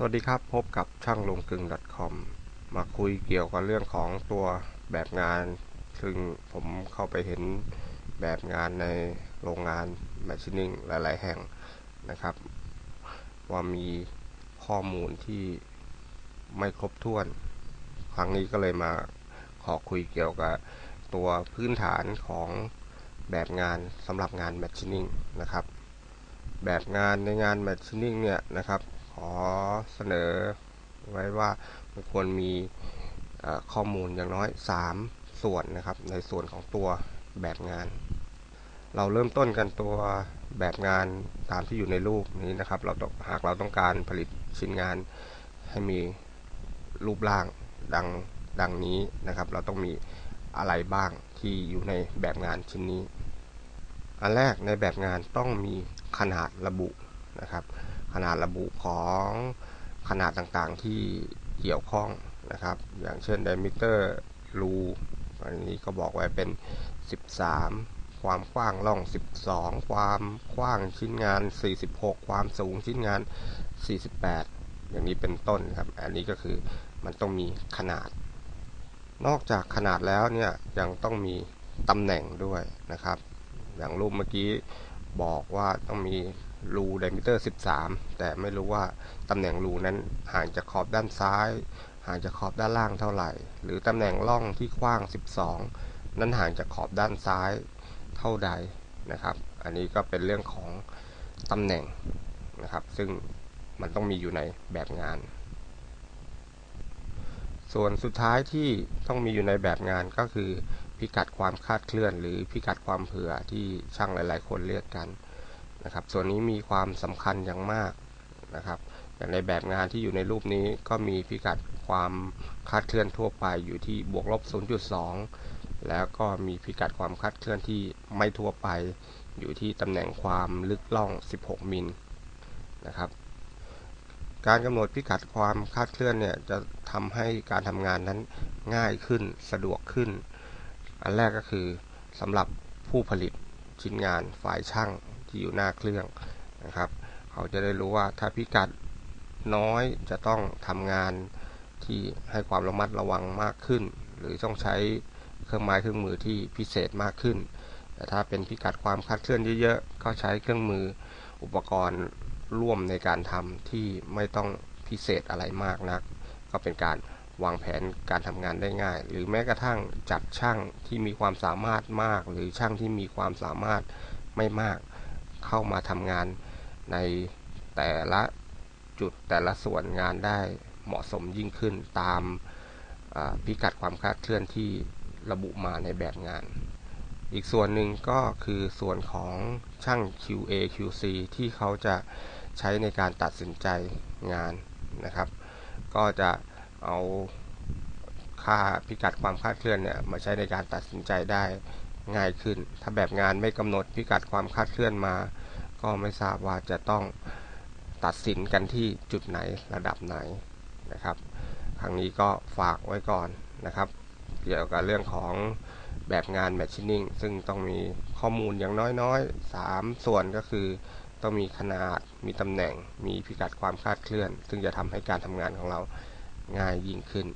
สวัสดีครับ พบกับช่างลงกึ่ง .com มาคุยเกี่ยวกับเรื่องของตัวแบบงาน ซึ่งผมเข้าไปเห็นแบบงานในโรงงาน Machining หลาย ๆ แห่งนะครับ ว่ามีข้อมูลที่ไม่ครบถ้วน ครั้งนี้ก็เลยมาขอคุยเกี่ยวกับตัวพื้นฐานของแบบงานสำหรับงาน Machining นะครับ แบบงานในงาน Machining เนี่ยนะครับ อเสนอไว้ว่ามันควรมีข้อมูลอย่างน้อย 3 ส่วนนะครับ ในส่วนของตัวแบบงาน เราเริ่มต้นกันตัวแบบงานตามที่อยู่ในรูปนี้นะครับ เราต้องหากเราต้องการผลิตชิ้นงานให้มีรูปร่างดังดังนี้นะครับ เราต้องมีอะไรบ้างที่อยู่ในแบบงานชิ้นนี้ อันแรกในแบบงานต้องมีขนาดระบุนะครับ นาดระบุของขนาดต่างๆที่เกี่ยวข้องนะครับ อย่างเช่น diameter รูอันนี้ก็บอกไว้เป็น 13 ความกว้างร่อง 12 ความกว้างชิ้นงาน 46 ความสูงชิ้นงาน 48 อย่างนี้เป็นต้นครับ อันนี้ก็คือมันต้องมีขนาด นอกจากขนาดแล้วเนี่ยยังต้องมีตำแหน่งด้วยนะครับ อย่างรูปเมื่อกี้บอกว่าต้องมี รูไดมิเตอร์ 13 แต่ไม่รู้ว่าตำแหน่งรูนั้นห่างจากขอบด้านซ้าย ห่างจากขอบด้านล่างเท่าไหร่ หรือตำแหน่งร่องที่กว้าง 12 นั้นห่างจากขอบด้านซ้ายเท่าใดนะครับ อันนี้ก็เป็นเรื่องของตำแหน่งนะครับ ซึ่งมันต้องมีอยู่ในแบบงาน ส่วนสุดท้ายที่ต้องมีอยู่ในแบบงานก็คือพิกัดความคาดเคลื่อน หรือพิกัดความเผื่อที่ช่างหลาย ๆ คนเรียกกัน นะครับ ส่วนนี้มีความสำคัญอย่างมากนะครับอย่างในแบบงานที่อยู่ในรูปนี้ก็มีพิกัดความคาดเคลื่อนทั่วไปอยู่ที่บวกลบ 0.2 แล้วก็มีพิกัดความคาดเคลื่อนที่ไม่ทั่วไปอยู่ที่ตำแหน่งความลึกล่อง 16 มิลนะครับการกำหนดพิกัดความคาดเคลื่อนเนี่ยจะทำให้การทำงานนั้นง่ายขึ้นสะดวกขึ้น อันแรกก็คือสำหรับผู้ผลิตชิ้นงานฝ่ายช่าง ที่อยู่หน้าเครื่องนะครับ เขาจะได้รู้ว่าถ้าพิกัดน้อยจะต้องทำงานที่ให้ความระมัดระวังมากขึ้น หรือต้องใช้เครื่องไม้เครื่องมือที่พิเศษมากขึ้น แต่ถ้าเป็นพิกัดความคลาดเคลื่อนเยอะๆ ก็ใช้เครื่องมืออุปกรณ์ร่วมในการทำที่ไม่ต้องพิเศษอะไรมากนัก ก็เป็นการวางแผนการทำงานได้ง่าย หรือแม้กระทั่งจัดช่างที่มีความสามารถมาก หรือช่างที่มีความสามารถไม่มาก เข้ามาทำงานในแต่ละจุดแต่ละส่วนงานได้เหมาะสมยิ่งขึ้นตามพิกัดความคลาดเคลื่อนที่ระบุมาในแบบงาน อีกส่วนหนึ่งก็คือส่วนของช่าง QA QC ที่เขาจะใช้ในการตัดสินใจงานนะครับ ก็จะเอาค่าพิกัดความคลาดเคลื่อนเนี่ยมาใช้ในการตัดสินใจได้ ง่ายขึ้น ถ้าแบบงานไม่กำหนดพิกัดความคาดเคลื่อนมา ก็ไม่ทราบว่าจะต้องตัดสินกันที่จุดไหนระดับไหนนะครับ ครั้งนี้ก็ฝากไว้ก่อนนะครับ เกี่ยวกับเรื่องของแบบงานแมชชีนิ่งซึ่งต้องมีข้อมูลอย่างน้อยๆ 3 ส่วนก็คือ ต้องมีขนาด มีตำแหน่ง มีพิกัดความคาดเคลื่อน ซึ่งจะทำให้การทำงานของเราง่ายยิ่งขึ้น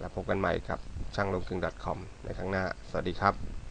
แล้วพบกันใหม่กับช่างลงกึ่ง .com ในครั้งหน้า สวัสดีครับ